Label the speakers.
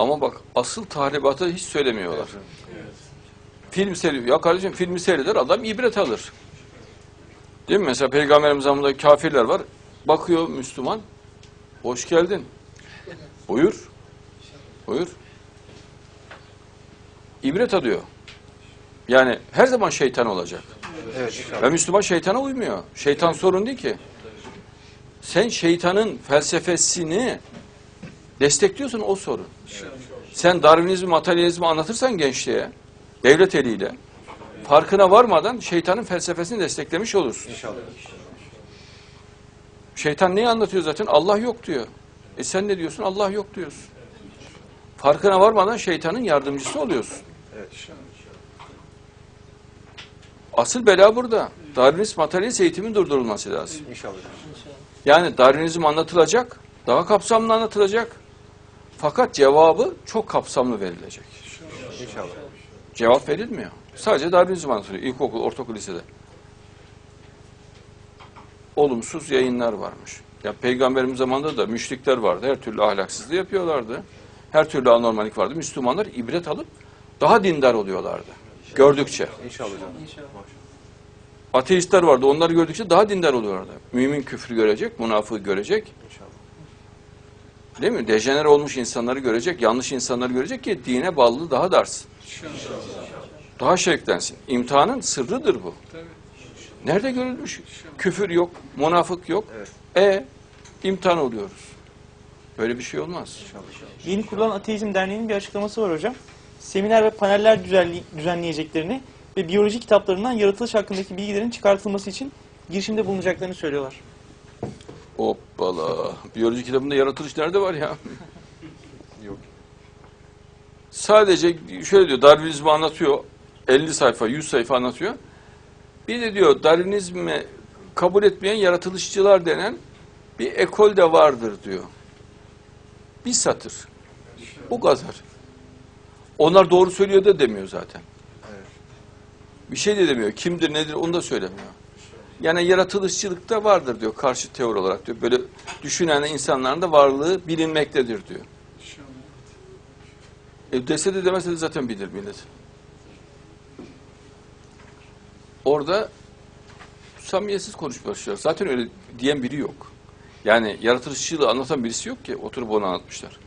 Speaker 1: Ama bak asıl tahribatı hiç söylemiyorlar. Film seyrediyor. Ya kardeşim filmi seyreder adam ibret alır. Değil mi? Mesela Peygamberimiz zamanında kafirler var. Bakıyor Müslüman. Hoş geldin. Buyur. Buyur. İbret alıyor. Yani her zaman şeytan olacak.
Speaker 2: Evet.
Speaker 1: Ve Müslüman şeytana uymuyor. Şeytan sorun değil ki. Sen şeytanın felsefesini destekliyorsun o sorun. Sen Darwinizmi, materyalizmi anlatırsan gençliğe, devlet eliyle, farkına varmadan şeytanın felsefesini desteklemiş olursun.
Speaker 2: İnşallah.
Speaker 1: Şeytan neyi anlatıyor zaten? Allah yok diyor. E sen ne diyorsun? Allah yok diyorsun. Farkına varmadan şeytanın yardımcısı oluyorsun.
Speaker 2: Evet.
Speaker 1: Asıl bela burada. Darwinist materyalist eğitimin durdurulması lazım.
Speaker 2: İnşallah.
Speaker 1: Yani Darwinizm anlatılacak, daha kapsamlı anlatılacak. Fakat cevabı çok kapsamlı verilecek.
Speaker 2: İnşallah.
Speaker 1: Cevap verilmiyor. Sadece Darwinizm anlatılıyor. İlkokul, ortaokul, lisede. Olumsuz yayınlar varmış. Ya peygamberimiz zamanında da müşrikler vardı. Her türlü ahlaksızlığı yapıyorlardı. Her türlü anormalik vardı. Müslümanlar ibret alıp daha dindar oluyorlardı. Gördükçe.
Speaker 2: İnşallah hocam.
Speaker 1: Ateistler vardı. Onları gördükçe daha dindar oluyorlardı. Mümin küfrü görecek, münafığı görecek.
Speaker 2: İnşallah.
Speaker 1: Değil mi? Dejener olmuş insanları görecek, yanlış insanları görecek ki dine bağlılığı daha da artsın. Daha şevklensin. İmtihanın sırrıdır bu. Nerede görülmüş? Küfür yok, münafık yok. E imtihan oluyoruz. Böyle bir şey olmaz.
Speaker 3: Yeni kurulan Ateizm Derneği'nin bir açıklaması var hocam. Seminer ve paneller düzenleyeceklerini ve biyoloji kitaplarından yaratılış hakkındaki bilgilerin çıkartılması için girişimde bulunacaklarını söylüyorlar.
Speaker 1: Hoppala. Biyoloji kitabında yaratılış nerede var ya?
Speaker 2: Yok.
Speaker 1: Sadece şöyle diyor, Darwinizmi anlatıyor. 50 sayfa, 100 sayfa anlatıyor. Bir de diyor, Darwinizmi kabul etmeyen yaratılışçılar denen bir ekol de vardır diyor. Bir satır. Bu kadar. Onlar doğru söylüyor da demiyor zaten. Bir şey de demiyor. Kimdir, nedir onu da söylemiyor. Yani yaratılışçılıkta vardır diyor karşı teori olarak diyor. Böyle düşünen insanların da varlığı bilinmektedir diyor. E dese de demese de zaten bilir millet. Orada samimiyetsiz konuşmuşlar. Zaten öyle diyen biri yok. Yani yaratılışçılığı anlatan birisi yok ki oturup onu anlatmışlar.